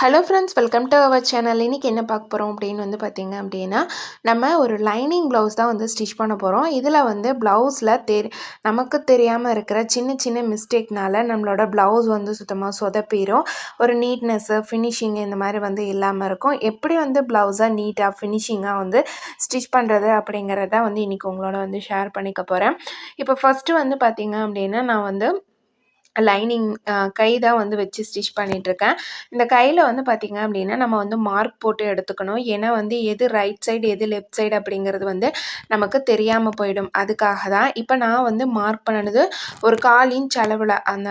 Hello friends welcome to our channel இன்றைக்கி என்ன பார்க்க போகிறோம் அப்படின்னு வந்து பார்த்திங்க அப்படின்னா நம்ம ஒரு லைனிங் ப்ளவுஸ் தான் வந்து ஸ்டிச் பண்ண போகிறோம் இதில் வந்து ப்ளவுஸில் தெரி நமக்கு தெரியாமல் இருக்கிற சின்ன சின்ன மிஸ்டேக்னால நம்மளோட ப்ளவுஸ் வந்து சுத்தமாக சொதப்பிடும் ஒரு நீட்னஸ்ஸு ஃபினிஷிங் இந்த மாதிரி வந்து இல்லாமல் இருக்கும். எப்படி வந்து ப்ளவுஸை நீட்டாக ஃபினிஷிங்காக வந்து ஸ்டிச் பண்ணுறது அப்படிங்கிறத வந்து இன்றைக்கி உங்களோட வந்து ஷேர் பண்ணிக்க போகிறேன் இப்போ ஃபஸ்ட்டு வந்து பார்த்திங்க அப்படின்னா நான் வந்து லைனிங் கை தான் வந்து வச்சு ஸ்டிச் பண்ணிகிட்ருக்கேன் இந்த கையில் வந்து பார்த்திங்க அப்படின்னா நம்ம வந்து மார்க் போட்டு எடுத்துக்கணும். ஏன்னா வந்து எது ரைட் சைடு எது லெஃப்ட் சைடு அப்படிங்கிறது வந்து நமக்கு தெரியாமல் போயிடும். அதுக்காக தான் இப்போ நான் வந்து மார்க் பண்ணினது ஒரு கால் இன்ச் அளவில் அந்த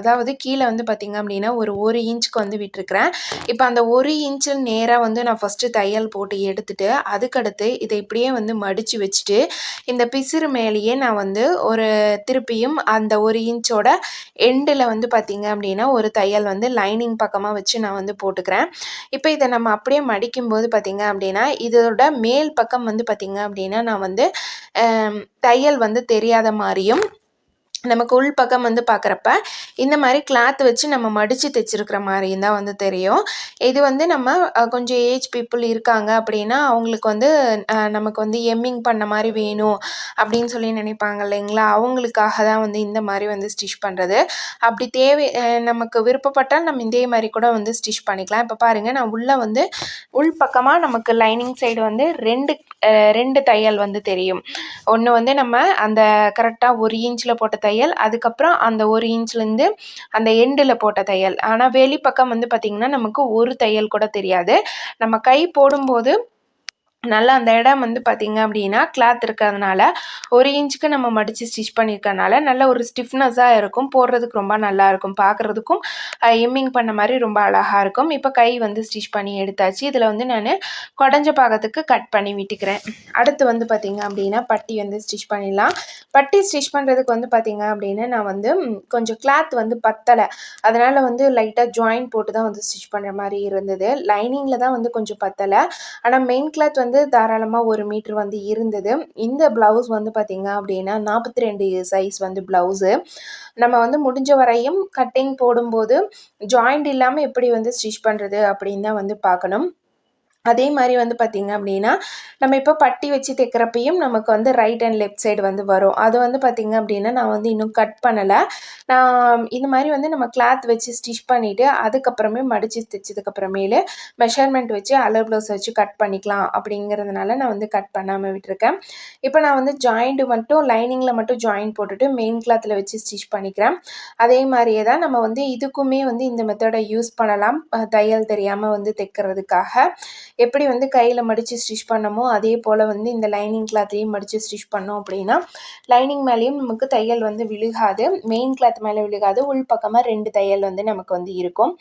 அதாவது கீழே வந்து பார்த்திங்க அப்படின்னா ஒரு ஒரு இன்ச்சுக்கு வந்து விட்டுருக்குறேன். இப்போ அந்த ஒரு இன்ச்சு நேராக வந்து நான் ஃபஸ்ட்டு தையல் போட்டு எடுத்துகிட்டு அதுக்கடுத்து இதை இப்படியே வந்து மடித்து வச்சுட்டு இந்த பிசிறு மேலேயே நான் வந்து ஒரு திருப்பியும் அந்த ஒரு இன்ச்சோட எண்டில் வந்து பார்த்திங்க அப்படின்னா ஒரு தையல் வந்து லைனிங் பக்கமாக வச்சு நான் வந்து போட்டுக்கிறேன். இப்போ இதை நம்ம அப்படியே மடிக்கும்போது பார்த்திங்க அப்படின்னா இதோட மேல் பக்கம் வந்து பார்த்திங்க அப்படின்னா நான் வந்து தையல் வந்து தெரியாத மாதிரியும் நமக்கு உள் பக்கம் வந்து பார்க்குறப்ப இந்த மாதிரி கிளாத் வச்சு நம்ம மடித்து தைச்சிருக்கிற மாதிரியும் தான் வந்து தெரியும். இது வந்து நம்ம கொஞ்சம் ஏஜ் பீப்புள் இருக்காங்க அப்படின்னா அவங்களுக்கு வந்து நமக்கு வந்து எம்மிங் பண்ண மாதிரி வேணும் அப்படின்னு சொல்லி நினைப்பாங்க இல்லைங்களா? அவங்களுக்காக தான் வந்து இந்த மாதிரி வந்து ஸ்டிச் பண்ணுறது அப்படி தேவை நமக்கு விருப்பப்பட்டால் நம்ம இதே மாதிரி கூட வந்து ஸ்டிச் பண்ணிக்கலாம். இப்போ பாருங்கள் நான் உள்ளே வந்து உள் பக்கமாக நமக்கு லைனிங் சைடு வந்து ரெண்டு ரெண்டு தையல் வந்து தெரியும். ஒன்று வந்து நம்ம அந்த கரெக்டாக ஒரு இன்ச்சில் போட்ட தையல் தையல். அதுக்கப்புறம் அந்த ஒரு இன்ச்லேருந்து அந்த எண்டில் போட்ட தையல். ஆனால் வெளிப்பக்கம் வந்து பார்த்திங்கன்னா நமக்கு ஒரு தையல் கூட தெரியாது. நம்ம கை போடும்போது நல்லா அந்த இடம் வந்து பார்த்திங்க அப்படின்னா கிளாத் இருக்கிறதுனால ஒரு இன்ச்சுக்கு நம்ம மடித்து ஸ்டிச் பண்ணியிருக்கனால நல்ல ஒரு ஸ்டிஃப்னஸாக இருக்கும். போடுறதுக்கு ரொம்ப நல்லாயிருக்கும் பார்க்குறதுக்கும் எம்மிங் பண்ண மாதிரி ரொம்ப அழகாக இருக்கும். இப்போ கை வந்து ஸ்டிச் பண்ணி எடுத்தாச்சு. இதில் வந்து நான் குடஞ்ச பாகத்துக்கு கட் பண்ணி விட்டுக்கிறேன். அடுத்து வந்து பார்த்திங்க அப்படின்னா பட்டி வந்து ஸ்டிச் பண்ணிடலாம். பட்டி ஸ்டிச் பண்ணுறதுக்கு வந்து பார்த்திங்க அப்படின்னா நான் வந்து கொஞ்சம் கிளாத் வந்து பத்தலை. அதனால் வந்து லைட்டாக ஜாயின் போட்டு தான் வந்து ஸ்டிச் பண்ணுற மாதிரி இருந்தது. லைனிங்கில் தான் வந்து கொஞ்சம் பத்தலை. ஆனால் மெயின் கிளாத் வந்து வந்து தாராளமாக ஒரு மீட்ரு வந்து இருந்தது. இந்த ப்ளவுஸ் வந்து பார்த்திங்க அப்படின்னா நாற்பத்தி ரெண்டு சைஸ் வந்து ப்ளவுஸு நம்ம வந்து முடிஞ்ச வரையும் கட்டிங் போடும்போது ஜாயிண்ட் இல்லாமல் எப்படி வந்து ஸ்டிச் பண்ணுறது அப்படின்னு தான் வந்து பார்க்கணும். அதே மாதிரி வந்து பார்த்திங்க அப்படின்னா நம்ம இப்போ பட்டி வச்சு தைக்கிறப்பையும் நமக்கு வந்து ரைட் அண்ட் லெஃப்ட் சைடு வந்து வரும். அது வந்து பார்த்திங்க அப்படின்னா நான் வந்து இன்னும் கட் பண்ணலை. நான் இந்த மாதிரி வந்து நம்ம கிளாத் வச்சு ஸ்டிச் பண்ணிவிட்டு அதுக்கப்புறமே மடித்து தைச்சதுக்கப்புறமேலு மெஷர்மெண்ட் வச்சு அலர் ப்ளவுஸ் வச்சு கட் பண்ணிக்கலாம் அப்படிங்கிறதுனால நான் வந்து கட் பண்ணாமல் விட்டுருக்கேன். இப்போ நான் வந்து ஜாயிண்ட்டு மட்டும் லைனிங்கில் மட்டும் ஜாயின் போட்டுட்டு மெயின் கிளாத்தில் வச்சு ஸ்டிச் பண்ணிக்கிறேன். அதே மாதிரியே தான் நம்ம வந்து இதுக்குமே வந்து இந்த மெத்தடை யூஸ் பண்ணலாம். தையல் தெரியாமல் வந்து தைக்கிறதுக்காக. எப்படி வந்து கையில் மடித்து ஸ்டிச் பண்ணமோ அதே போல் வந்து இந்த லைனிங் கிளாத்தையும் மடித்து ஸ்டிச் பண்ணோம் அப்படின்னா லைனிங் மேலேயும் நமக்கு தையல் வந்து விழுகாது. மெயின் கிளாத் மேலே விழுகாது. உள் பக்கமாக ரெண்டு தையல் வந்து நமக்கு வந்து இருக்கும்.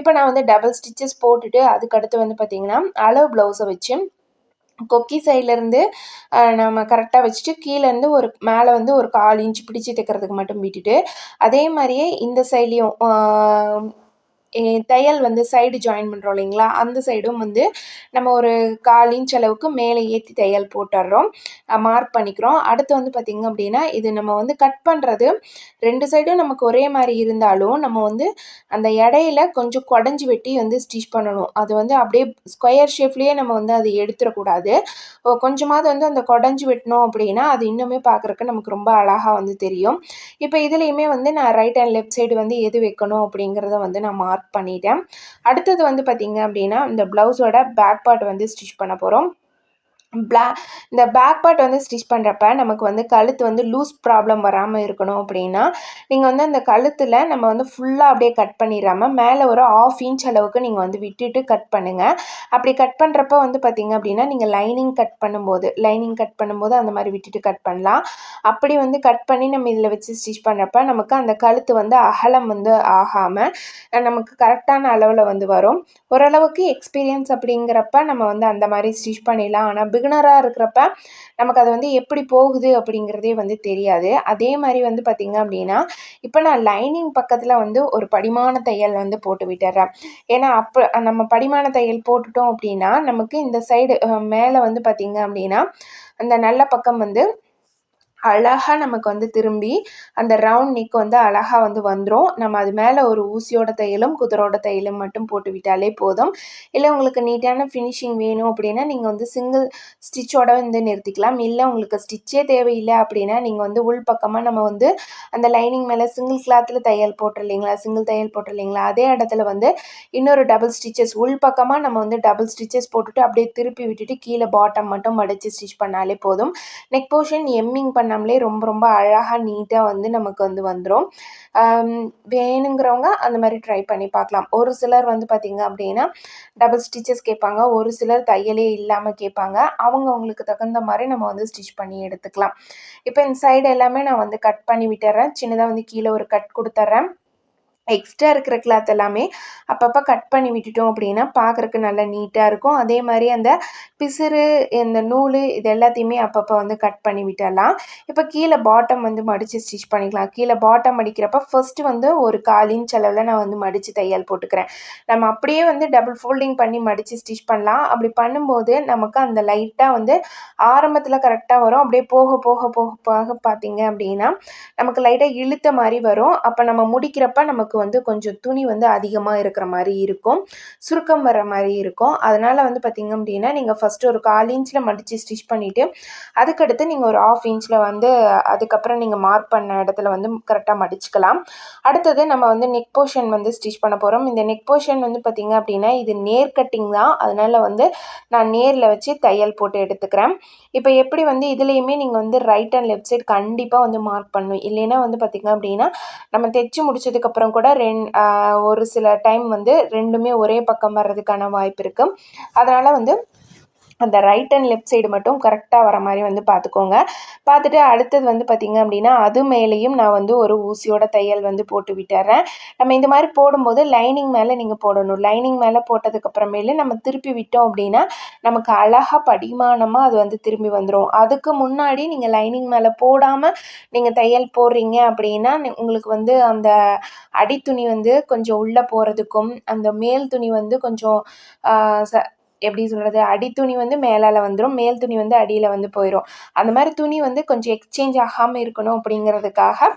இப்போ நான் வந்து டபுள் ஸ்டிச்சஸ் போட்டுட்டு அதுக்கடுத்து வந்து பார்த்திங்கன்னா அளவு ப்ளவுஸை வச்சு கொக்கி சைட்லேருந்து நம்ம கரெக்டாக வச்சுட்டு கீழேருந்து ஒரு மேலே வந்து ஒரு கால் இன்ச் பிடிச்சி தைக்கிறதுக்கு மட்டும் விட்டுட்டு அதே மாதிரியே இந்த சைட்லேயும் தையல் வந்து சைடு ஜாயின் பண்ணுறோம் இல்லைங்களா? அந்த சைடும் வந்து நம்ம ஒரு கால் இன்ச் அளவுக்கு மேலே ஏற்றி தையல் போட்டுடுறோம் மார்க் பண்ணிக்கிறோம். அடுத்து வந்து பார்த்திங்க அப்படின்னா இது நம்ம வந்து கட் பண்ணுறது ரெண்டு சைடும் நமக்கு ஒரே மாதிரி இருந்தாலும் நம்ம வந்து அந்த இடையில கொஞ்சம் குடஞ்சி வெட்டி வந்து ஸ்டிச் பண்ணணும். அது வந்து அப்படியே ஸ்கொயர் ஷேப்லேயே நம்ம வந்து அதை எடுத்துடக்கூடாது. கொஞ்சமாவது வந்து அந்த குடஞ்சி வெட்டினோம் அப்படின்னா அது இன்னுமே பார்க்குறக்கு நமக்கு ரொம்ப அழகாக வந்து தெரியும். இப்போ இதுலேயுமே வந்து நான் ரைட் அண்ட் லெஃப்ட் சைடு வந்து எது வைக்கணும் அப்படிங்கிறத வந்து நான் மார்க் மார்க் பண்ணிட்டேன். அடுத்தது வந்து பார்த்திங்க அப்படின்னா இந்த ப்ளவுஸோட பேக் பார்ட் வந்து ஸ்டிச் பண்ண போகிறோம் ப்ளா இந்த பேக் பார்ட் வந்து ஸ்டிச் பண்ணுறப்ப நமக்கு வந்து கழுத்து வந்து லூஸ் ப்ராப்ளம் வராமல் இருக்கணும் அப்படின்னா நீங்கள் வந்து அந்த கழுத்தில் நம்ம வந்து ஃபுல்லாக அப்படியே கட் பண்ணிடாமல் மேலே ஒரு ஆஃப் இன்ச் அளவுக்கு நீங்கள் வந்து விட்டுட்டு கட் பண்ணுங்கள் அப்படி கட் பண்ணுறப்ப வந்து பார்த்திங்க அப்படின்னா நீங்கள் லைனிங் கட் பண்ணும்போது லைனிங் கட் பண்ணும்போது அந்த மாதிரி விட்டுட்டு கட் பண்ணலாம். அப்படி வந்து கட் பண்ணி நம்ம இதில் வச்சு ஸ்டிச் பண்ணுறப்ப நமக்கு அந்த கழுத்து வந்து அகலம் வந்து ஆகாமல் நமக்கு கரெக்டான அளவில் வந்து வரும். ஓரளவுக்கு எக்ஸ்பீரியன்ஸ் அப்படிங்கிறப்ப நம்ம வந்து அந்த மாதிரி ஸ்டிச் பண்ணிடலாம். ஆனால் பிகினராக இருக்கிறப்ப நமக்கு அது வந்து எப்படி போகுது அப்படிங்கிறதே வந்து தெரியாது. அதே மாதிரி வந்து பார்த்திங்க அப்படின்னா இப்போ நான் லைனிங் பக்கத்தில் வந்து ஒரு படிமான தையல் வந்து போட்டு விட்டுறேன். ஏன்னா அப்போ நம்ம படிமான தையல் போட்டுட்டோம் அப்படின்னா நமக்கு இந்த சைடு மேலே வந்து பார்த்திங்க அப்படின்னா அந்த நல்ல பக்கம் வந்து அழகாக நமக்கு வந்து திரும்பி அந்த ரவுண்ட் நிக் வந்து அழகாக வந்து வந்துடும் நம்ம அது மேலே ஒரு ஊசியோட தையலும் குதிரோட தையலும் மட்டும் போட்டு விட்டாலே போதும். இல்லை உங்களுக்கு நீட்டான ஃபினிஷிங் வேணும் அப்படின்னா நீங்கள் வந்து சிங்கிள் ஸ்டிச்சோட வந்து நிறுத்திக்கலாம். இல்லை உங்களுக்கு ஸ்டிச்சே தேவையில்லை அப்படின்னா நீங்கள் வந்து உள் பக்கமாக நம்ம வந்து அந்த லைனிங் மேலே சிங்கிள் கிளாத்தில் தையல் போட்டிருந்தீங்களா சிங்கிள் தையல் போட்டிருந்தீங்களா அதே இடத்துல வந்து இன்னொரு டபுள் ஸ்டிச்சஸ் உள் பக்கமாக நம்ம வந்து டபுள் ஸ்டிச்சஸ் போட்டுட்டு அப்படியே திருப்பி விட்டுட்டு கீழே பாட்டம் மட்டும் மடித்து ஸ்டிச் பண்ணாலே போதும். நெக் போர்ஷன் எம்மிங் பண்ண நம்மளே ரொம்ப ரொம்ப அழகாக நீட்டாக வந்து நமக்கு வந்து வந்துடும் வேணுங்கிறவங்க அந்த மாதிரி ட்ரை பண்ணி பார்க்கலாம். ஒரு சிலர் வந்து பார்த்திங்க அப்படின்னா டபுள் ஸ்டிச்சஸ் கேட்பாங்க. ஒரு சிலர் தையலே இல்லாமல் கேட்பாங்க. அவங்க அவங்களுக்கு தகுந்த மாதிரி நம்ம வந்து ஸ்டிச் பண்ணி எடுத்துக்கலாம். இப்போ இந்த சைடு எல்லாமே நான் வந்து கட் பண்ணி விட்டுறேன். சின்னதாக வந்து கீழே ஒரு கட் கொடுத்துட்றேன் எக்ஸ்ட்ரா இருக்கிற கிளாத் எல்லாமே அப்பப்போ கட் பண்ணி விட்டுட்டோம் அப்படின்னா பார்க்குறக்கு நல்லா நீட்டாக இருக்கும். அதே மாதிரி அந்த பிசுறு இந்த நூல் இது எல்லாத்தையுமே அப்பப்போ வந்து கட் பண்ணி விட்டுடலாம். இப்போ கீழே பாட்டம் வந்து மடித்து ஸ்டிச் பண்ணிக்கலாம். கீழே பாட்டம் மடிக்கிறப்ப ஃபஸ்ட்டு வந்து ஒரு கால் இன்ச் அளவில் நான் வந்து மடித்து தையல் போட்டுக்கிறேன். நம்ம அப்படியே வந்து டபுள் ஃபோல்டிங் பண்ணி மடித்து ஸ்டிச் பண்ணலாம். அப்படி பண்ணும்போது நமக்கு அந்த லைட்டாக வந்து ஆரம்பத்தில் கரெக்டாக வரும். அப்படியே போக போக போக போக பார்த்தீங்க அப்படின்னா நமக்கு லைட்டாக இழுத்த மாதிரி வரும். அப்போ நம்ம முடிக்கிறப்ப நமக்கு நமக்கு வந்து கொஞ்சம் துணி வந்து அதிகமாக இருக்கிற மாதிரி இருக்கும். சுருக்கம் வர மாதிரி இருக்கும். அதனால் வந்து பார்த்திங்க அப்படின்னா நீங்கள் ஃபஸ்ட்டு ஒரு கால் இன்ச்சில் மடித்து ஸ்டிச் பண்ணிவிட்டு அதுக்கடுத்து நீங்கள் ஒரு ஆஃப் இன்ச்சில் வந்து அதுக்கப்புறம் நீங்கள் மார்க் பண்ண இடத்துல வந்து கரெக்டாக மடிச்சுக்கலாம். அடுத்தது நம்ம வந்து நெக் போர்ஷன் வந்து ஸ்டிச் பண்ண போகிறோம் இந்த நெக் போர்ஷன் வந்து பார்த்திங்க அப்படின்னா இது நேர் கட்டிங் தான். அதனால் வந்து நான் நேரில் வச்சு தையல் போட்டு எடுத்துக்கிறேன். இப்போ எப்படி வந்து இதுலேயுமே நீங்கள் வந்து ரைட் அண்ட் லெஃப்ட் சைடு கண்டிப்பாக வந்து மார்க் பண்ணணும். இல்லைன்னா வந்து பார்த்திங்க அப்படின்னா நம்ம தைச்சி முடிச்சதுக்கப்புறம் கூட ரெண் ஒரு சில டைம் வந்து ரெண்டுமே ஒரே பக்கம் வர்றதுக்கான வாய்ப்பு இருக்குது அதனால் வந்து அந்த ரைட் அண்ட் லெஃப்ட் சைடு மட்டும் கரெக்டாக வர மாதிரி வந்து பார்த்துக்கோங்க. பார்த்துட்டு அடுத்தது வந்து பார்த்திங்க அப்படின்னா அது மேலேயும் நான் வந்து ஒரு ஊசியோட தையல் வந்து போட்டு விட்டுறேன். நம்ம இந்த மாதிரி போடும்போது லைனிங் மேலே நீங்கள் போடணும். லைனிங் மேலே போட்டதுக்கப்புறமேலு நம்ம திருப்பி விட்டோம் அப்படின்னா நமக்கு அழகாக படிமானமாக அது வந்து திரும்பி வந்துடும் அதுக்கு முன்னாடி நீங்கள் லைனிங் மேலே போடாமல் நீங்கள் தையல் போடுறீங்க அப்படின்னா உங்களுக்கு வந்து அந்த அடித்துணி வந்து கொஞ்சம் உள்ளே போகிறதுக்கும் அந்த மேல் துணி வந்து கொஞ்சம் ச எப்படி சொல்கிறது அடி துணி வந்து மேலால் வந்துடும் மேல் துணி வந்து அடியில் வந்து போயிடும் அந்த மாதிரி துணி வந்து கொஞ்சம் எக்ஸ்சேஞ்ச் ஆகாமல் இருக்கணும் அப்படிங்கிறதுக்காக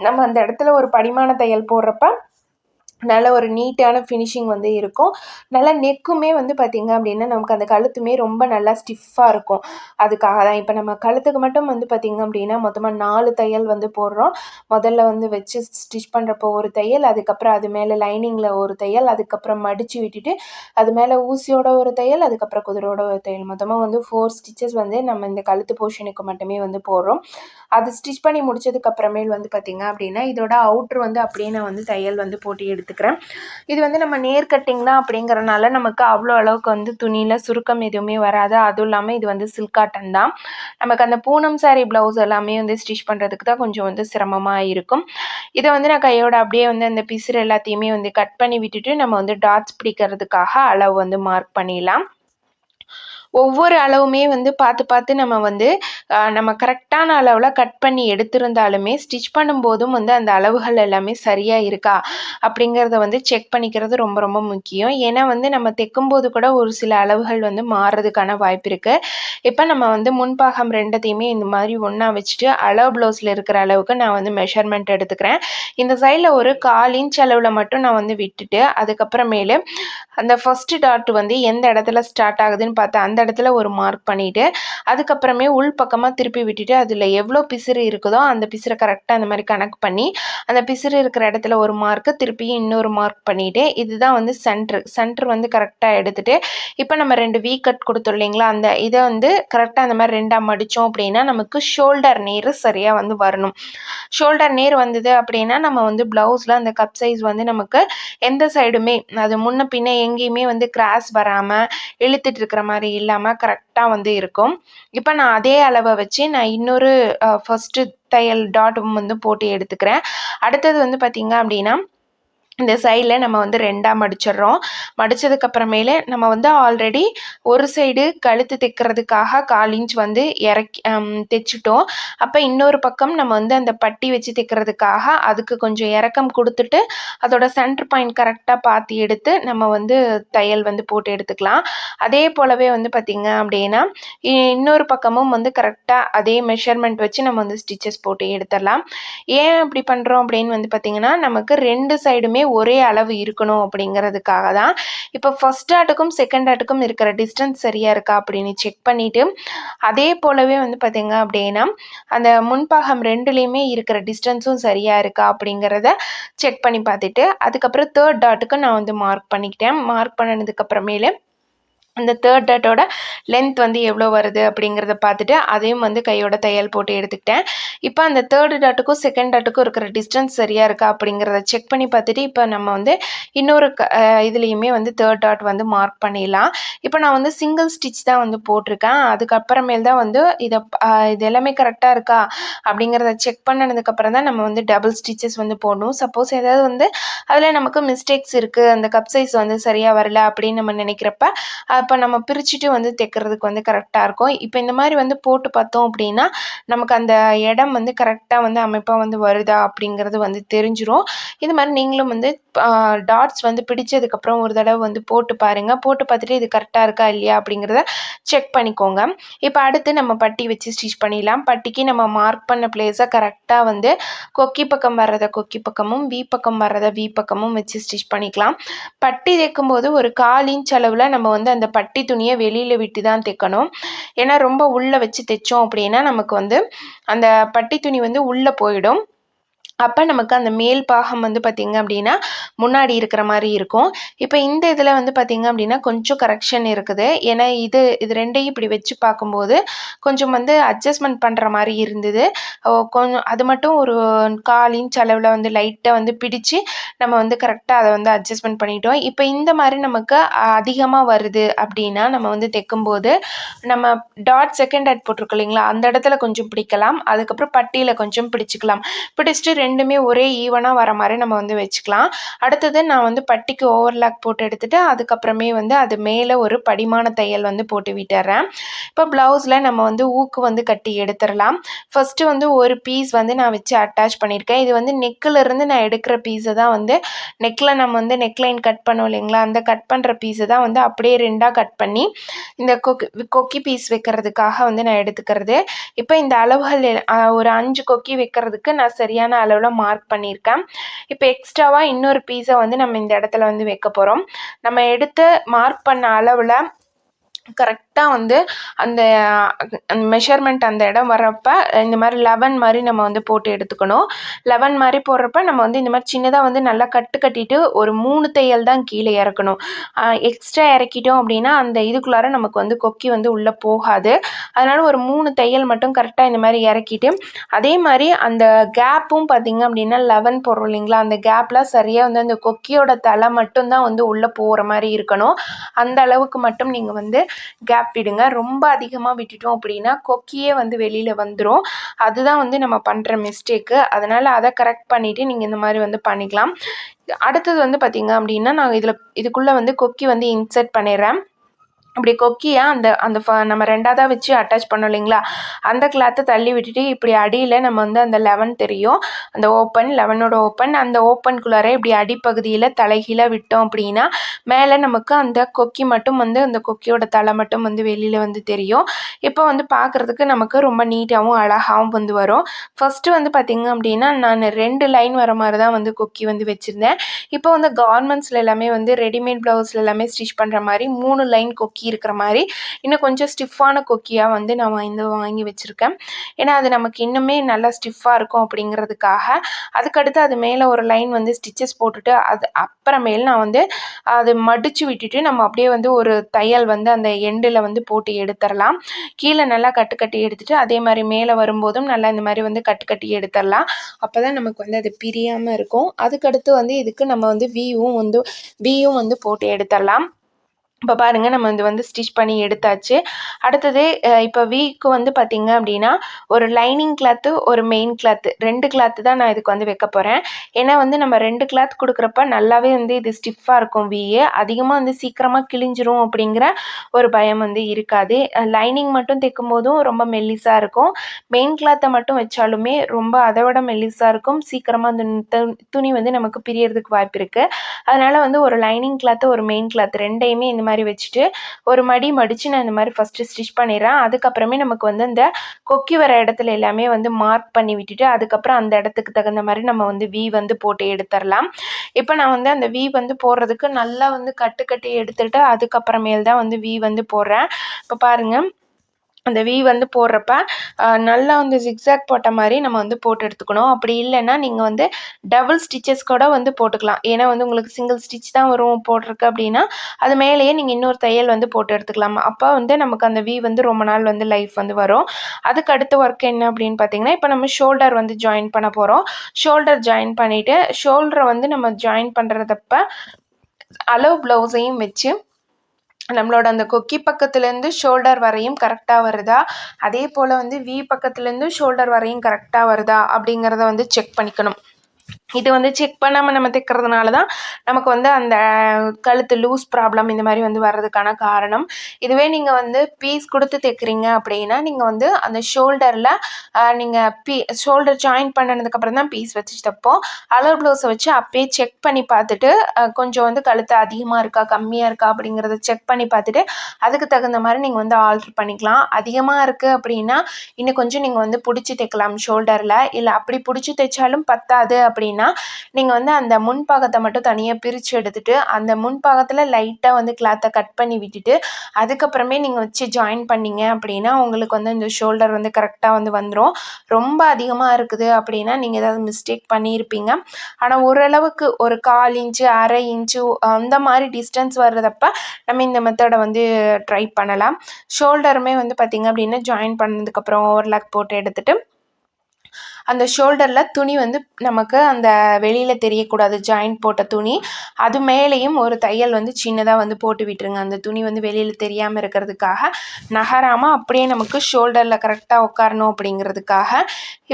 நம்ம அந்த இடத்துல ஒரு படிமான தையல் போடுறப்ப நல்ல ஒரு நீட்டான ஃபினிஷிங் வந்து இருக்கும். நல்லா நெக்குமே வந்து பார்த்திங்க அப்படின்னா நமக்கு அந்த கழுத்துமே ரொம்ப நல்லா ஸ்டிஃபாக இருக்கும். அதுக்காக தான் இப்போ நம்ம கழுத்துக்கு மட்டும் வந்து பார்த்திங்க அப்படின்னா மொத்தமாக நாலு தையல் வந்து போடுறோம். முதல்ல வந்து வச்சு ஸ்டிச் பண்ணுறப்போ ஒரு தையல் அதுக்கப்புறம் அது மேலே லைனிங்கில் ஒரு தையல் அதுக்கப்புறம் மடித்து விட்டுட்டு அது மேலே ஊசியோட ஒரு தையல் அதுக்கப்புறம் குதிரோட ஒரு தையல். மொத்தமாக வந்து ஃபோர் ஸ்டிச்சஸ் வந்து நம்ம இந்த கழுத்து போர்ஷனுக்கு மட்டுமே வந்து போடுறோம். அது ஸ்டிச் பண்ணி முடிச்சதுக்கப்புறமேல் வந்து பார்த்திங்க அப்படின்னா இதோட அவுட்ரு வந்து அப்படியே நான் வந்து தையல் வந்து போட்டு எடுத்து எடுத்துக்கிறேன். இது வந்து நம்ம நேர் கட்டிங் தான் அப்படிங்கிறனால நமக்கு அவ்வளோ அளவுக்கு வந்து துணியில் சுருக்கம் எதுவுமே வராது. அதுவும் இல்லாமல் இது வந்து சில்காட்டன் தான். நமக்கு அந்த பூனம் சாரீ ப்ளவுஸ் எல்லாமே வந்து ஸ்டிச் பண்ணுறதுக்கு தான் கொஞ்சம் வந்து சிரமமாக இருக்கும். இதை வந்து நான் கையோட அப்படியே வந்து அந்த பிசுறு எல்லாத்தையுமே வந்து கட் பண்ணி விட்டுட்டு நம்ம வந்து டாட்ஸ் பிடிக்கிறதுக்காக அளவு வந்து மார்க் பண்ணிடலாம். ஒவ்வொரு அளவுமே வந்து பார்த்து பார்த்து நம்ம வந்து நம்ம கரெக்டான அளவில் கட் பண்ணி எடுத்திருந்தாலுமே ஸ்டிச் பண்ணும்போதும் வந்து அந்த அளவுகள் எல்லாமே சரியாக இருக்கா அப்படிங்கிறத வந்து செக் பண்ணிக்கிறது ரொம்ப ரொம்ப முக்கியம். ஏன்னா வந்து நம்ம தைக்கும்போது கூட ஒரு சில அளவுகள் வந்து மாறுறதுக்கான வாய்ப்பு இருக்குது இப்போ நம்ம வந்து முன்பாகம் ரெண்டத்தையுமே இந்த மாதிரி ஒன்றா வச்சுட்டு அளவு ப்ளவுஸில் இருக்கிற அளவுக்கு நான் வந்து மெஷர்மெண்ட் எடுத்துக்கிறேன். இந்த சைடில் ஒரு கால் இன்ச் அளவில் மட்டும் நான் வந்து விட்டுட்டு அதுக்கப்புறமேலு அந்த ஃபஸ்ட்டு டாட் வந்து எந்த இடத்துல ஸ்டார்ட் ஆகுதுன்னு பார்த்தா அந்த இடத்துல ஒரு மார்க் பண்ணிவிட்டு அதுக்கப்புறமே உள் பக்கமாக திருப்பி விட்டுட்டு அதில் எவ்வளோ பிசிறு இருக்குதோ அந்த பிசுரை கரெக்டாக அந்த மாதிரி கணக்கு பண்ணி அந்த பிசிறு இருக்கிற இடத்துல ஒரு மார்க்கு திருப்பியும் இன்னொரு மார்க் பண்ணிவிட்டு இதுதான் வந்து சென்ட்ரு சென்ட்ரு வந்து கரெக்டாக எடுத்துகிட்டு இப்போ நம்ம ரெண்டு வீ கட் கொடுத்தோம் இல்லைங்களா அந்த இதை வந்து கரெக்டாக அந்த மாதிரி ரெண்டாக மடித்தோம் அப்படின்னா நமக்கு ஷோல்டர் நேர் சரியாக வந்து வரணும். ஷோல்டர் நேர் வந்தது அப்படின்னா நம்ம வந்து ப்ளவுஸில் அந்த கப் சைஸ் வந்து நமக்கு எந்த சைடுமே அது முன்ன பின்ன எங்கேயுமே வந்து கிராஸ் வராமல் இழுத்துட்டு இருக்கிற மாதிரி இல்லை. இல்லாமல் கரெக்டாக வந்து இருக்கும். இப்போ நான் அதே அளவை வச்சு நான் இன்னொரு ஃபஸ்ட்டு தையல் டாட் வந்து போட்டு எடுத்துக்கிறேன். அடுத்தது வந்து பார்த்திங்க அப்படின்னா இந்த சைடில் நம்ம வந்து ரெண்டாக மடிச்சிடுறோம். மடித்ததுக்கப்புறமேலே நம்ம வந்து ஆல்ரெடி ஒரு சைடு கழுத்து தைக்கிறதுக்காக கால் இன்ச் வந்து இறக்கி தைச்சிட்டோம். அப்போ இன்னொரு பக்கம் நம்ம வந்து அந்த பட்டி வச்சு தைக்கிறதுக்காக அதுக்கு கொஞ்சம் இறக்கம் கொடுத்துட்டு அதோட சென்டர் பாயிண்ட் கரெக்டாக பார்த்து எடுத்து நம்ம வந்து தையல் வந்து போட்டு எடுத்துக்கலாம். அதே போலவே வந்து பார்த்திங்க அப்படின்னா இன்னொரு பக்கமும் வந்து கரெக்டாக அதே மெஷர்மெண்ட் வச்சு நம்ம வந்து ஸ்டிச்சஸ் போட்டு எடுத்துடலாம். ஏன் அப்படி பண்ணுறோம் அப்படின்னு வந்து பார்த்திங்கன்னா நமக்கு ரெண்டு சைடுமே ஒரே அளவு இருக்கணும் அப்படிங்கிறதுக்காக தான். இப்போ ஃபஸ்ட் ஆட்டுக்கும் செகண்ட் ஆட்டுக்கும் இருக்கிற டிஸ்டன்ஸ் சரியாக இருக்கா அப்படின்னு செக் பண்ணிவிட்டு அதே போலவே வந்து பார்த்திங்க அப்படின்னா அந்த முன்பாகம் ரெண்டுலேயுமே இருக்கிற டிஸ்டன்ஸும் சரியாக இருக்கா அப்படிங்கிறத செக் பண்ணி பார்த்துட்டு அதுக்கப்புறம் தேர்ட் டாட்டுக்கு நான் வந்து மார்க் பண்ணிக்கிட்டேன். மார்க் பண்ணதுக்கப்புறமேலு அந்த தேர்ட் டாட்டோட லென்த் வந்து எவ்வளோ வருது அப்படிங்கிறத பார்த்துட்டு அதையும் வந்து கையோட தையல் போட்டு எடுத்துக்கிட்டேன். இப்போ அந்த தேர்டு டாட்டுக்கும் செகண்ட் டாட்டுக்கும் இருக்கிற டிஸ்டன்ஸ் சரியாக இருக்கா அப்படிங்கிறத செக் பண்ணி பார்த்துட்டு இப்போ நம்ம வந்து இன்னொரு க இதுலேயுமே வந்து தேர்ட் டாட் வந்து மார்க் பண்ணிடலாம். இப்போ நான் வந்து சிங்கிள் ஸ்டிச் தான் வந்து போட்டிருக்கேன். அதுக்கப்புறமேல் தான் வந்து இதை இது எல்லாமே கரெக்டாக இருக்கா அப்படிங்கிறத செக் பண்ணதுக்கப்புறம் தான் நம்ம வந்து டபுள் ஸ்டிச்சஸ் வந்து போடணும். சப்போஸ் ஏதாவது வந்து அதில் நமக்கு மிஸ்டேக்ஸ் இருக்குது அந்த கப் சைஸ் வந்து சரியாக வரல அப்படின்னு நம்ம நினைக்கிறப்ப அப்போ நம்ம பிரிச்சுட்டு வந்து தைக்கிறதுக்கு வந்து கரெக்டாக இருக்கும். இப்போ இந்த மாதிரி வந்து போட்டு பார்த்தோம் அப்படின்னா நமக்கு அந்த இடம் வந்து கரெக்டாக வந்து அமைப்பாக வந்து வருதா அப்படிங்கிறது வந்து தெரிஞ்சிடும் இது மாதிரி நீங்களும் வந்து டாட்ஸ் வந்து பிடிச்சதுக்கப்புறம் ஒரு தடவை வந்து போட்டு பாருங்கள் போட்டு பார்த்துட்டு இது கரெக்டாக இருக்கா இல்லையா அப்படிங்கிறத செக் பண்ணிக்கோங்க. இப்போ அடுத்து நம்ம பட்டி வச்சு ஸ்டிச் பண்ணிடலாம். பட்டிக்கு நம்ம மார்க் பண்ண பிளேஸை கரெக்டாக வந்து கொக்கி பக்கம் வர்றதை கொக்கி பக்கமும் வி பக்கம் வர்றதை வி பக்கமும் வச்சு ஸ்டிச் பண்ணிக்கலாம். பட்டி தைக்கும்போது ஒரு கால் இன்ச் அளவில் நம்ம வந்து அந்த பட்டி துணியை வெளியில் விட்டு தான் தைக்கணும். ஏன்னா ரொம்ப உள்ளே வச்சு தைச்சோம் அப்படின்னா நமக்கு வந்து அந்த பட்டி துணி வந்து உள்ளே போயிடும். அப்போ நமக்கு அந்த மேல் பாகம் வந்து பார்த்திங்க அப்படின்னா முன்னாடி இருக்கிற மாதிரி இருக்கும். இப்போ இந்த இதில் வந்து பார்த்திங்க அப்படின்னா கொஞ்சம் கரெக்ஷன் இருக்குது. ஏன்னா இது இது ரெண்டையும் இப்படி வச்சு பார்க்கும்போது கொஞ்சம் வந்து அட்ஜஸ்ட்மெண்ட் பண்ணுற மாதிரி இருந்தது. கொஞ்சம் அது மட்டும் ஒரு கால் இன்ச் அளவில் வந்து லைட்டாக வந்து பிடிச்சு நம்ம வந்து கரெக்டாக அதை வந்து அட்ஜஸ்ட்மெண்ட் பண்ணிட்டோம். இப்போ இந்த மாதிரி நமக்கு அதிகமாக வருது அப்படின்னா நம்ம வந்து தைக்கும்போது நம்ம டாட் செகண்ட் டாட் போட்டிருக்கோம் இல்லைங்களா? அந்த இடத்துல கொஞ்சம் பிடிக்கலாம். அதுக்கப்புறம் பட்டியில் கொஞ்சம் பிடிச்சிக்கலாம். பிடிச்சிட்டு ரெண்டுமே ஒரே ஈவனாக வர மாதிரி நம்ம வந்து வச்சுக்கலாம். அடுத்தது நான் வந்து பட்டிக்கு ஓவர்லாக் போட்டு எடுத்துகிட்டு அதுக்கப்புறமே வந்து அது மேலே ஒரு படிமான தையல் வந்து போட்டு விட்டுறேன். இப்போ ப்ளவுஸில் நம்ம வந்து ஊக்கு வந்து கட்டி எடுத்துடலாம். ஃபஸ்ட்டு வந்து ஒரு பீஸ் வந்து நான் வச்சு அட்டாச் பண்ணியிருக்கேன். இது வந்து நெக்கில் இருந்து நான் எடுக்கிற பீஸை தான் வந்து நெக்கில் நம்ம வந்து நெக்லைன் கட் பண்ணோம் இல்லைங்களா? அந்த கட் பண்ணுற பீஸை தான் வந்து அப்படியே ரெண்டாக கட் பண்ணி இந்த கொக்கி கொக்கி பீஸ் வைக்கிறதுக்காக வந்து நான் எடுத்துக்கிறது. இப்போ இந்த அளவுகள் ஒரு அஞ்சு கொக்கி வைக்கிறதுக்கு நான் சரியான அளவு அளவில் மார்க் பண்ணியிருக்கேன். இப்போ எக்ஸ்ட்ராவாக இன்னொரு பீஸை வந்து நம்ம இந்த இடத்துல வந்து வைக்க போகிறோம் நம்ம எடுத்து மார்க் பண்ண அளவில் கரெக்ட் கரெக்டாக வந்து அந்த மெஷர்மெண்ட் அந்த இடம் வர்றப்ப இந்த மாதிரி லெவன் மாதிரி நம்ம வந்து போட்டு எடுத்துக்கணும். லெவன் மாதிரி போடுறப்ப நம்ம வந்து இந்த மாதிரி சின்னதாக வந்து நல்லா கட்டு கட்டிட்டு ஒரு மூணு தையல் தான் கீழே இறக்கணும். எக்ஸ்ட்ரா இறக்கிட்டோம் அப்படின்னா அந்த இதுக்குள்ளார நமக்கு வந்து கொக்கி வந்து உள்ளே போகாது. அதனால் ஒரு மூணு தையல் மட்டும் கரெக்டாக இந்த மாதிரி இறக்கிட்டு அதே மாதிரி அந்த கேப்பும் பார்த்திங்க அப்படின்னா லெவன் போடுறோம் இல்லைங்களா? அந்த கேப்லாம் சரியாக வந்து அந்த கொக்கியோட தலை மட்டும்தான் வந்து உள்ளே போகிற மாதிரி இருக்கணும். அந்த அளவுக்கு மட்டும் நீங்கள் வந்து கேப் சாப்பிடுங்க. ரொம்ப அதிகமாக விட்டுட்டோம் அப்படின்னா கொக்கியே வந்து வெளியில் வந்துடும் அதுதான் வந்து நம்ம பண்ணுற மிஸ்டேக்கு அதனால் அதை கரெக்ட் பண்ணிவிட்டு நீங்கள் இந்த மாதிரி வந்து பண்ணிக்கலாம். அடுத்தது வந்து பார்த்திங்க அப்படின்னா நான் இதில் இதுக்குள்ளே வந்து கொக்கி வந்து இன்சர்ட் பண்ணிடுறேன். இப்படி கொக்கியை அந்த அந்த ஃப நம்ம ரெண்டாவதாக வச்சு அட்டாச் பண்ணோம் இல்லைங்களா? அந்த கிளாத்தை தள்ளி விட்டுட்டு இப்படி அடியில் நம்ம வந்து அந்த லெவன் தெரியும். அந்த ஓப்பன் லெவனோட ஓப்பன் அந்த ஓப்பன்குள்ளார இப்படி அடிப்பகுதியில் தலைகீழாக விட்டோம் அப்படின்னா மேலே நமக்கு அந்த கொக்கி மட்டும் வந்து அந்த கொக்கியோட தலை மட்டும் வந்து வெளியில் வந்து தெரியும். இப்போ வந்து பார்க்குறதுக்கு நமக்கு ரொம்ப நீட்டாகவும் அழகாகவும் வந்து வரும். ஃபஸ்ட்டு வந்து பார்த்திங்க அப்படின்னா நான் ரெண்டு லைன் வர மாதிரி தான் வந்து கொக்கி வந்து வச்சுருந்தேன். இப்போ வந்து கார்மெண்ட்ஸில் எல்லாமே வந்து ரெடிமேட் ப்ளவுஸில் எல்லாமே ஸ்டிச் பண்ணுற மாதிரி மூணு லைன் கொக்கி இருக்கிற மாதிரி இன்னும் கொஞ்சம் ஸ்டிஃபான கொக்கியாக வந்து நான் வந்து வாங்கி வச்சுருக்கேன். ஏன்னா அது நமக்கு இன்னுமே நல்லா ஸ்டிஃபாக இருக்கும் அப்படிங்கிறதுக்காக. அதுக்கடுத்து அது மேலே ஒரு லைன் வந்து ஸ்டிச்சஸ் போட்டுட்டு அது அப்புறமேல் நான் வந்து அது மடித்து விட்டுட்டு நம்ம அப்படியே வந்து ஒரு தையல் வந்து அந்த எண்டில் வந்து போட்டு எடுத்துடலாம் கீழே நல்லா கட்டு கட்டி எடுத்துகிட்டு அதே மாதிரி மேலே வரும்போதும் நல்லா இந்த மாதிரி வந்து கட்டு கட்டி எடுத்துடலாம் அப்போ தான் நமக்கு வந்து அது பிரியாமல் இருக்கும். அதுக்கடுத்து வந்து இதுக்கு நம்ம வந்து வீவும் வந்து வியூவும் வந்து போட்டு எடுத்துடலாம் இப்போ பாருங்கள் நம்ம இது வந்து ஸ்டிச் பண்ணி எடுத்தாச்சு. அடுத்தது இப்போ வீக்கு வந்து பார்த்திங்க அப்படின்னா ஒரு லைனிங் கிளாத்து ஒரு மெயின் கிளாத்து ரெண்டு கிளாத்து தான் நான் இதுக்கு வந்து வைக்க போகிறேன் ஏன்னா வந்து நம்ம ரெண்டு கிளாத் கொடுக்குறப்ப நல்லாவே வந்து இது ஸ்டிஃபாக இருக்கும் வீயே அதிகமாக வந்து சீக்கிரமாக கிழிஞ்சிரும் அப்படிங்கிற ஒரு பயம் வந்து இருக்காது. லைனிங் மட்டும் தைக்கும் போதும் ரொம்ப மெல்லிஸாக இருக்கும். மெயின் கிளாத்தை மட்டும் வச்சாலுமே ரொம்ப அதை விட மெல்லிஸாக இருக்கும். சீக்கிரமாக அந்த துணி வந்து நமக்கு பிரியறதுக்கு வாய்ப்பு இருக்குது அதனால் வந்து ஒரு லைனிங் கிளாத்து ஒரு மெயின் கிளாத் ரெண்டையுமே இந்த மாதிரி வச்சுட்டு ஒரு மடி மடித்து நான் இந்த மாதிரி ஃபஸ்ட்டு ஸ்டிச் பண்ணிடுறேன். அதுக்கப்புறமே நமக்கு வந்து இந்த கொக்கி வர இடத்துல எல்லாமே வந்து மார்க் பண்ணி விட்டுட்டு அதுக்கப்புறம் அந்த இடத்துக்கு தகுந்த மாதிரி நம்ம வந்து வி வந்து போட்டு எடுத்துடலாம். இப்போ நான் வந்து அந்த வி வந்து போடுறதுக்கு நல்லா வந்து கட்டு கட்டி எடுத்துகிட்டு அதுக்கப்புறமேல் தான் வந்து வி வந்து போடுறேன். இப்போ பாருங்கள் அந்த வி வந்து போடுறப்ப நல்லா வந்து ஜிக்ஸாக் போட்ட மாதிரி நம்ம வந்து போட்டு எடுத்துக்கணும். அப்படி இல்லைன்னா நீங்கள் வந்து டபுள் ஸ்டிச்சஸ் கூட வந்து போட்டுக்கலாம். ஏன்னா வந்து உங்களுக்கு சிங்கிள் ஸ்டிச் தான் வரும் போட்டிருக்கு அப்படின்னா அது மேலேயே நீங்கள் இன்னொரு தையல் வந்து போட்டு எடுத்துக்கலாம். அப்போ வந்து நமக்கு அந்த வி வந்து ரொம்ப நாள் வந்து லைஃப் வந்து வரும். அதுக்கு அடுத்த ஒர்க் என்ன அப்படின்னு பார்த்தீங்கன்னா இப்போ நம்ம ஷோல்டர் வந்து ஜாயின் பண்ண போகிறோம் ஷோல்டர் ஜாயின் பண்ணிவிட்டு ஷோல்டரை வந்து நம்ம ஜாயின் பண்ணுறதப்ப அளவு ப்ளவுஸையும் வச்சு நம்மளோட அந்த கொக்கி பக்கத்துலேருந்து ஷோல்டர் வரையும் கரெக்டாக வருதா? அதே போல் வந்து வி பக்கத்துலேருந்து ஷோல்டர் வரையும் கரெக்டாக வருதா? அப்படிங்கிறத வந்து செக் பண்ணிக்கணும். இது வந்து செக் பண்ணாமல் நம்ம தைக்கிறதுனால தான் நமக்கு வந்து அந்த கழுத்து லூஸ் ப்ராப்ளம் இந்த மாதிரி வந்து வர்றதுக்கான காரணம். இதுவே நீங்கள் வந்து பீஸ் கொடுத்து தைக்கிறீங்க அப்படின்னா நீங்கள் வந்து அந்த ஷோல்டரில் நீங்கள் பீ ஷோல்டர் ஜாயின் பண்ணதுக்கப்புறம் தான் பீஸ் வச்சு தைப்போம். அலர் ப்ளவுஸை வச்சு அப்பயே செக் பண்ணி பார்த்துட்டு கொஞ்சம் வந்து கழுத்து அதிகமாக இருக்கா கம்மியாக இருக்கா அப்படிங்கிறத செக் பண்ணி பார்த்துட்டு அதுக்கு தகுந்த மாதிரி நீங்கள் வந்து ஆல்ட்ரு பண்ணிக்கலாம். அதிகமாக இருக்குது அப்படின்னா இன்னும் கொஞ்சம் நீங்கள் வந்து பிடிச்சி தைக்கலாம் ஷோல்டரில் இல்லை அப்படி பிடிச்சி தைச்சாலும் பத்தாது அப்படின்னா அப்படின்னா நீங்கள் வந்து அந்த முன்பாகத்தை மட்டும் தனியாக பிரித்து எடுத்துகிட்டு அந்த முன்பாகத்தில் லைட்டாக வந்து கிளாத்தை கட் பண்ணி விட்டுட்டு அதுக்கப்புறமே நீங்கள் வச்சு ஜாயின் பண்ணிங்க அப்படின்னா உங்களுக்கு வந்து இந்த ஷோல்டர் வந்து கரெக்டாக வந்து வந்துடும் ரொம்ப அதிகமாக இருக்குது அப்படின்னா நீங்கள் ஏதாவது மிஸ்டேக் பண்ணியிருப்பீங்க. ஆனால் ஓரளவுக்கு ஒரு கால் இன்ச்சு அரை இன்ச்சு அந்த மாதிரி டிஸ்டன்ஸ் வர்றதப்ப நம்ம இந்த மெத்தடை வந்து ட்ரை பண்ணலாம். ஷோல்டருமே வந்து பார்த்திங்க அப்படின்னா ஜாயின் பண்ணதுக்கப்புறம் ஓவர்லாக் போட்டு எடுத்துகிட்டு அந்த ஷோல்டரில் துணி வந்து நமக்கு அந்த வெளியில் தெரியக்கூடாது. ஜாயிண்ட் போட்ட துணி. அது மேலேயும் ஒரு தையல் வந்து சின்னதாக வந்து போட்டு விட்டுருங்க. அந்த துணி வந்து வெளியில் தெரியாமல் இருக்கிறதுக்காக நகராமல் அப்படியே நமக்கு ஷோல்டரில் கரெக்டாக உட்காரணும் அப்படிங்கிறதுக்காக.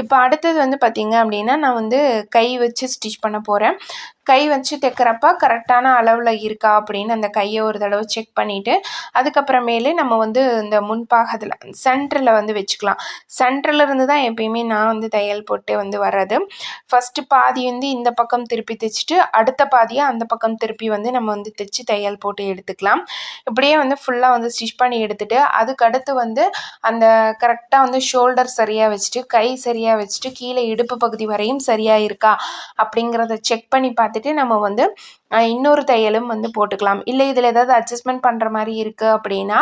இப்போ அடுத்தது வந்து பார்த்திங்க அப்படின்னா நான் வந்து கை வச்சு ஸ்டிச் பண்ண போகிறேன் கை வச்சு தைக்கிறப்ப கரெக்டான அளவில் இருக்கா அப்படின்னு அந்த கையை ஒரு தடவை செக் பண்ணிவிட்டு அதுக்கப்புறமேலே நம்ம வந்து இந்த முன்பாகத்தில் சென்டரில் வந்து வச்சுக்கலாம். சென்டரில் இருந்து தான் எப்பயுமே நான் வந்து தையல் போட்டு வந்து வர்றது. ஃபஸ்ட்டு பாதி வந்து இந்த பக்கம் திருப்பி தைச்சிட்டு அடுத்த பாதியை அந்த பக்கம் திருப்பி வந்து நம்ம வந்து தைச்சி தையல் போட்டு எடுத்துக்கலாம். இப்படியே வந்து ஃபுல்லாக வந்து ஸ்டிச் பண்ணி எடுத்துகிட்டு அதுக்கடுத்து வந்து அந்த கரெக்டாக வந்து ஷோல்டர் சரியாக வச்சுட்டு கை சரியாக வச்சுட்டு கீழே இடுப்பு பகுதி வரையும் சரியாக இருக்கா அப்படிங்கிறத செக் பண்ணி பார்த்துட்டு நம்ம வந்து இன்னொரு தையலும் வந்து போட்டுக்கலாம். இல்லை இதில் ஏதாவது அட்ஜஸ்ட்மெண்ட் பண்ணுற மாதிரி இருக்குது அப்படின்னா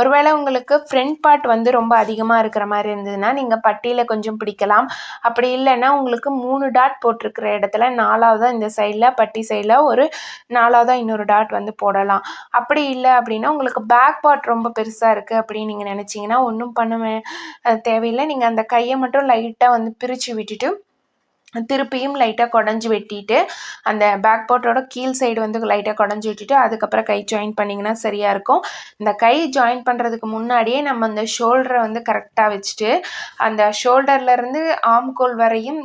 ஒருவேளை உங்களுக்கு ஃப்ரண்ட் பார்ட் வந்து ரொம்ப அதிகமாக இருக்கிற மாதிரி இருந்ததுன்னா நீங்கள் பட்டியில் கொஞ்சம் பிடிக்கலாம். அப்படி இல்லைன்னா உங்களுக்கு மூணு டாட் போட்டிருக்கிற இடத்துல நாலாவதாக இந்த சைடில் பட்டி சைடில் ஒரு நாலாவதாக இன்னொரு டாட் வந்து போடலாம். அப்படி இல்லை அப்படின்னா உங்களுக்கு பேக் பார்ட் ரொம்ப பெருசாக இருக்குது அப்படின்னு நீங்கள் நினச்சிங்கன்னா ஒன்றும் பண்ண தேவையில்லை. நீங்கள் அந்த கையை மட்டும் லைட்டாக வந்து பிரித்து விட்டுட்டு திருப்பியும் லைட்டாக குடஞ்சி வெட்டிட்டு அந்த பேக் போட்டோட கீழ் சைடு வந்து லைட்டாக குடஞ்சி விட்டுட்டு அதுக்கப்புறம் கை ஜாயின் பண்ணிங்கன்னா சரியாக இருக்கும். இந்த கை ஜாயின் பண்ணுறதுக்கு முன்னாடியே நம்ம அந்த ஷோல்டரை வந்து கரெக்டாக வச்சுட்டு அந்த ஷோல்டர்லேருந்து ஆம்கோல் வரையும்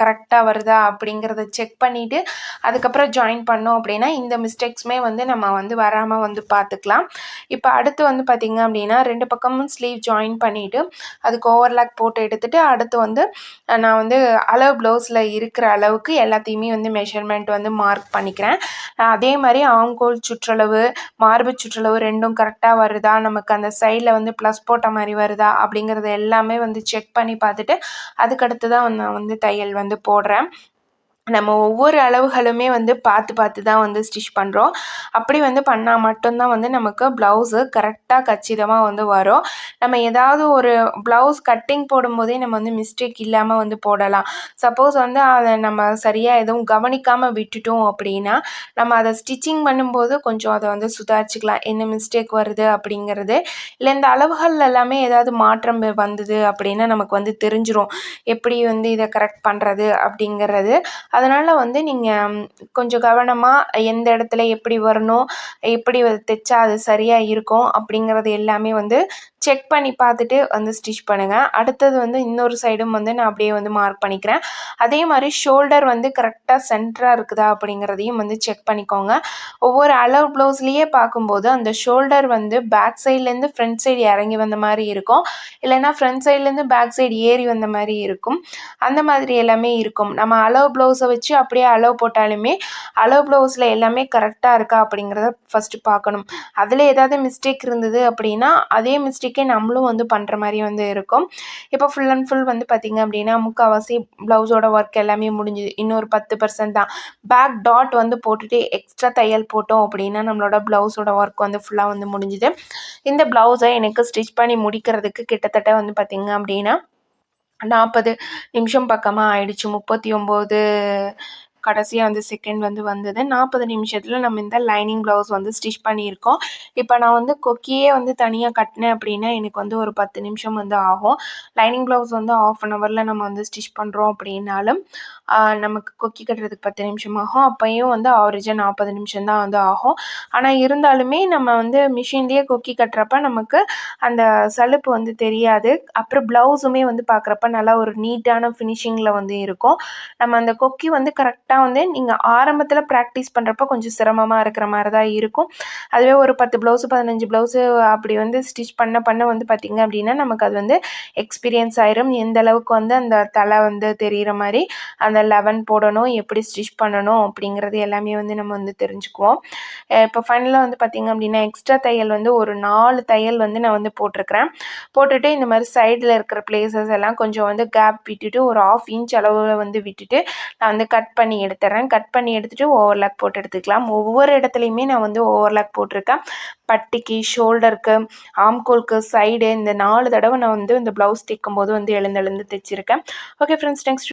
கரெக்டாக வருதா அப்படிங்கிறத செக் பண்ணிவிட்டு அதுக்கப்புறம் ஜாயின் பண்ணோம் அப்படின்னா இந்த மிஸ்டேக்ஸுமே வந்து நம்ம வந்து வராமல் வந்து பார்த்துக்கலாம் இப்போ அடுத்து வந்து பார்த்திங்க அப்படின்னா ரெண்டு பக்கமும் ஸ்லீவ் ஜாயின் பண்ணிவிட்டு அதுக்கு ஓவர்லாக் போட்டு எடுத்துகிட்டு அடுத்து வந்து நான் வந்து அளவு ப்ளவுஸில் இருக்கிற அளவுக்கு எல்லாத்தையுமே வந்து மெஷர்மெண்ட் வந்து மார்க் பண்ணிக்கிறேன். அதே மாதிரி ஆங்கோல் சுற்றளவு மார்பு சுற்றளவு ரெண்டும் கரெக்டாக வருதா? நமக்கு அந்த சைடில் வந்து ப்ளஸ் போட்ட மாதிரி வருதா? அப்படிங்கிறது எல்லாமே வந்து செக் பண்ணி பார்த்துட்டு அதுக்கடுத்து தான் நான் வந்து தையல் வந்து போடுறேன். நம்ம ஒவ்வொரு அளவுகளுமே வந்து பார்த்து பார்த்து தான் வந்து ஸ்டிச் பண்ணுறோம் அப்படி வந்து பண்ணால் மட்டும்தான் வந்து நமக்கு ப்ளவுஸு கரெக்டாக கச்சிதமாக வந்து வரும். நம்ம ஏதாவது ஒரு ப்ளவுஸ் கட்டிங் போடும்போதே நம்ம வந்து மிஸ்டேக் இல்லாமல் வந்து போடலாம். சப்போஸ் வந்து அதை நம்ம சரியாக எதுவும் கவனிக்காமல் விட்டுட்டோம் அப்படின்னா நம்ம அதை ஸ்டிச்சிங் பண்ணும்போது கொஞ்சம் அதை வந்து சுதாரிச்சுக்கலாம். என்ன மிஸ்டேக் வருது அப்படிங்கிறது. இல்லை இந்த அளவுகள் எல்லாமே ஏதாவது மாற்றம் வந்தது அப்படின்னா நமக்கு வந்து தெரிஞ்சிடும் எப்படி வந்து இதை கரெக்ட் பண்ணுறது அப்படிங்கிறது. அதனால் வந்து நீங்கள் கொஞ்சம் கவனமாக எந்த இடத்துல எப்படி வரணும் எப்படி தைச்சா அது சரியாக இருக்கும் அப்படிங்கிறது எல்லாமே வந்து செக் பண்ணி பார்த்துட்டு வந்து ஸ்டிச் பண்ணுங்கள் அடுத்தது வந்து இன்னொரு சைடும் வந்து நான் அப்படியே வந்து மார்க் பண்ணிக்கிறேன். அதே மாதிரி ஷோல்டர் வந்து கரெக்டாக சென்டராக இருக்குதா அப்படிங்கிறதையும் வந்து செக் பண்ணிக்கோங்க. ஒவ்வொரு அளவு ப்ளவுஸ்லேயே பார்க்கும்போது அந்த ஷோல்டர் வந்து பேக் சைட்லேருந்து ஃப்ரண்ட் சைடு இறங்கி வந்த மாதிரி இருக்கும். இல்லைன்னா ஃப்ரண்ட் சைட்லேருந்து பேக் சைடு ஏறி வந்த மாதிரி இருக்கும். அந்த மாதிரி எல்லாமே இருக்கும். நம்ம அளவு ப்ளவுஸ் வச்சு அப்படியே அளவு போட்டாலுமே அளவு ப்ளவுஸில் எல்லாமே கரெக்டாக இருக்கா அப்படிங்கிறத ஃபஸ்ட்டு பார்க்கணும். அதில் ஏதாவது மிஸ்டேக் இருந்தது அப்படின்னா அதே மிஸ்டேக்கே நம்மளும் வந்து பண்ணுற மாதிரி வந்து இருக்கும். இப்போ ஃபுல் அண்ட் ஃபுல் வந்து பார்த்திங்க அப்படின்னா முக்கால்வாசி ப்ளவுஸோட ஒர்க் எல்லாமே முடிஞ்சுது. இன்னொரு பத்து பர்சன்ட் தான். பேக் டாட் வந்து போட்டுட்டு எக்ஸ்ட்ரா தையல் போட்டோம் அப்படின்னா நம்மளோட ப்ளவுஸோட ஒர்க் வந்து ஃபுல்லாக வந்து முடிஞ்சுது. இந்த ப்ளவுஸை எனக்கு ஸ்டிச் பண்ணி முடிக்கிறதுக்கு கிட்டத்தட்ட வந்து பார்த்திங்க அப்படின்னா நாற்பது நிமிஷம் பக்கமாக ஆயிடுச்சு. முப்பத்தி ஒம்பது கடைசியாக வந்து செகண்ட் வந்து வந்தது. நாற்பது நிமிஷத்தில் நம்ம இந்த லைனிங் ப்ளவுஸ் வந்து ஸ்டிச் பண்ணியிருக்கோம். இப்போ நான் வந்து கொக்கியே வந்து தனியாக கட்டினேன் அப்படின்னா எனக்கு வந்து ஒரு பத்து நிமிஷம் வந்து ஆகும். லைனிங் ப்ளவுஸ் வந்து ஆஃப் அன் ஹவரில் நம்ம வந்து ஸ்டிச் பண்ணுறோம் அப்படின்னாலும் நமக்கு கொக்கி கட்டுறதுக்கு பத்து நிமிஷம் ஆகும். அப்போயும் வந்து ஆவரேஜாக நாற்பது நிமிஷம் தான் வந்து ஆகும். ஆனால் இருந்தாலுமே நம்ம வந்து மிஷின்லேயே கொக்கி கட்டுறப்ப நமக்கு அந்த சலுப்பு வந்து தெரியாது. அப்புறம் ப்ளவுஸுமே வந்து பார்க்குறப்ப நல்லா ஒரு நீட்டான ஃபினிஷிங்கில் வந்து இருக்கும். நம்ம அந்த கொக்கி வந்து கரெக்ட் கரெக்டாக வந்து நீங்கள் ஆரம்பத்தில் ப்ராக்டிஸ் பண்ணுறப்ப கொஞ்சம் சிரமமாக இருக்கிற மாதிரி தான் இருக்கும். அதுவே ஒரு பத்து ப்ளவுஸு பதினஞ்சு ப்ளவுஸு அப்படி வந்து ஸ்டிச் பண்ண பண்ண வந்து பார்த்திங்க அப்படின்னா நமக்கு அது வந்து எக்ஸ்பீரியன்ஸ் ஆயிரும். எந்த அளவுக்கு வந்து அந்த தலை வந்து தெரிகிற மாதிரி அந்த லெவன் போடணும் எப்படி ஸ்டிச் பண்ணணும் அப்படிங்கிறது எல்லாமே வந்து நம்ம வந்து தெரிஞ்சுக்குவோம். இப்போ ஃபைனலாக வந்து பார்த்திங்க அப்படின்னா எக்ஸ்ட்ரா தையல் வந்து ஒரு நாலு தையல் வந்து நான் வந்து போட்டிருக்கிறேன். போட்டுட்டு இந்த மாதிரி சைடில் இருக்கிற பிளேசஸ் எல்லாம் கொஞ்சம் வந்து கேப் விட்டுட்டு ஒரு ஆஃப் இன்ச் அளவில் வந்து விட்டுட்டு நான் வந்து கட் பண்ணி எடுத்துறேன். கட் பண்ணி எடுத்துகிட்டு ஓவர்லாக் போட்டு எடுத்துக்கலாம். ஒவ்வொரு இடத்துலையுமே நான் வந்து ஓவர்லாக் போட்டிருக்கேன். பட்டிக்கு ஷோல்டருக்கு ஆம்கோலுக்கு சைடு இந்த நாலு தடவை நான் வந்து இந்த ப்ளவுஸ் தைக்கும் போது வந்து எழுந்து எழுந்து தைச்சிருக்கேன். Okay friends next